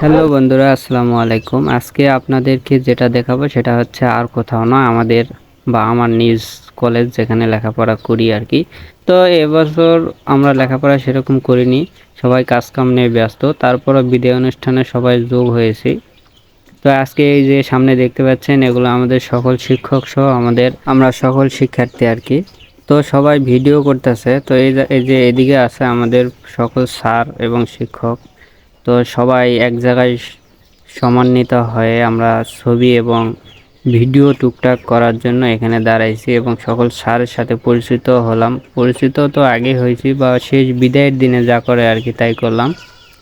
Hello বন্ধুরা, আসসালামু আলাইকুম। আজকে আপনাদেরকে যেটা দেখাবো সেটা হচ্ছে আর কোথাও না আমাদের বা আমার নিজ কলেজ যেখানে লেখাপড়া করি আর কি। তো এবছর আমরা লেখাপড়া সেরকম করিনি, সবাই কাজকাম নিয়ে ব্যস্ত, তারপরও বিদায় অনুষ্ঠানে সবাই যোগ হয়েছি। তো আজকে এই যে সামনে দেখতে পাচ্ছেন, এগুলো আমাদের সকল শিক্ষক সহ আমাদের, আমরা সকল শিক্ষার্থী আর কি। তো সবাই ভিডিও করতেছে। তো এই যে- এদিকে আছে আমাদের সকল স্যার এবং শিক্ষক। তো সবাই এক জায়গায় সমন্বিত হয়ে আমরা ছবি এবং ভিডিও টুকটাক করার জন্য এখানে দাঁড়াইছি এবং সকল স্যারের সাথে পরিচিত হলাম। পরিচিত তো আগে হয়েছি বা শেষ বিদায়ের দিনে যা করে আর কি তাই করলাম।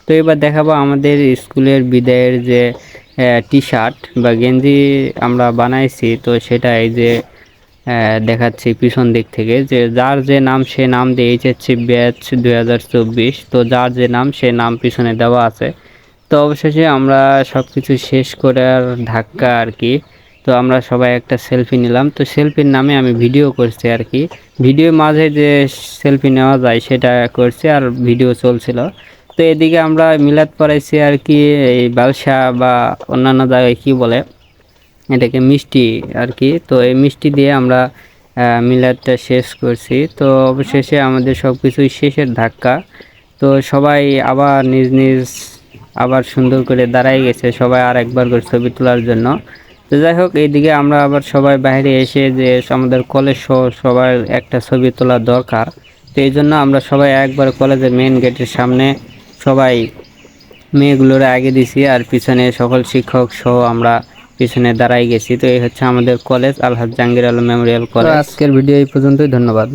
তো এবার দেখাবো আমাদের স্কুলের বিদায়ের যে টি শার্ট বা গেঞ্জি আমরা বানাইছি। তো সেটা এই যে দেখাচ্ছি পিছন দিক থেকে যে যার যে নাম সে নাম দিয়ে এইচএসসি ব্যাচ দুই হাজার চব্বিশ। তো যার যে নাম সে নাম পিছনে দেওয়া আছে। তো অবশেষে আমরা সব কিছু শেষ করে আর ধাক্কা আর কি। তো আমরা সবাই একটা সেলফি নিলাম। তো সেলফির নামে আমি ভিডিও করছি আর কি। ভিডিও মাঝে যে সেলফি নেওয়া যায় সেটা করছি আর ভিডিও চলছিল। তো এদিকে আমরা মিলাদ পড়াইছি আর কি, এই বালসা বা অন্যান্য জায়গায় কি বলে? এটাকে মিষ্টি আর কি তো এই মিষ্টি দিয়ে আমরা মিলাদটা শেষ করছি। তো অবশেষে আমাদের সব কিছুই শেষের ধাক্কা। তো সবাই আবার নিজ নিজ আবার সুন্দর করে দাঁড়াই গেছে। সবাই আর একবার করে ছবি তোলার জন্য। তো যাই হোক, এইদিকে আমরা আবার সবাই বাইরে এসে যে আমাদের কলেজ সহ সবার একটা ছবি তোলা দরকার। তো এই জন্য আমরা সবাই একবার কলেজের মেন গেটের সামনে সবাই মেয়েগুলোর আগে দিছি। আর পিছনে সকল শিক্ষক সহ আমরা পিছনে দাঁড়াই গেছি। তো এই হচ্ছে আমাদের college Alhaj Jahangir Alam memorial college আজকের ভিডিও এই পর্যন্তই, ধন্যবাদ।